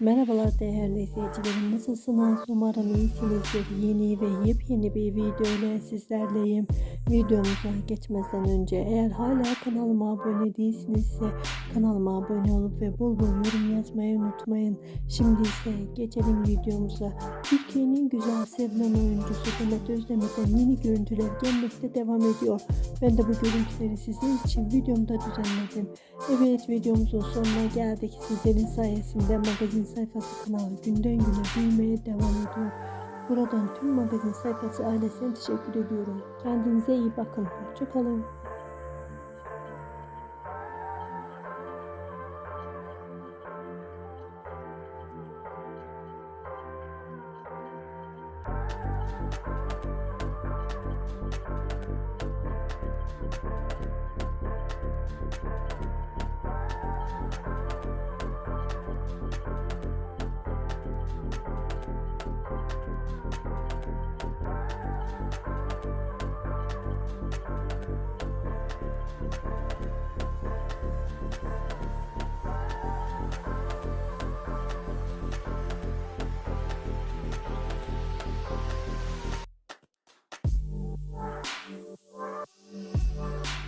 Merhabalar değerli izleyicilerim. Nasılsınız? Umarım iyisinizdir. Yeni ve yepyeni bir video ile sizlerleyim. Videomuza geçmeden önce eğer hala kanalıma abone değilsinizse kanalıma abone olup ve bol bol yorum yazmayı unutmayın. Şimdi ise geçelim videomuza. Türkiye'nin güzel sevilen oyuncusu Demet Özdemir'den yeni görüntüler gelmekte devam ediyor. Ben de bu görüntüleri sizler için videomda düzenledim. Evet videomuzun sonuna geldik. Sizlerin sayesinde magazin sayfası kanalı günden güne büyümeye devam ediyor. Buradan tüm magazin sayfası ailesine teşekkür ediyorum. Kendinize iyi bakın. Hoşçakalın.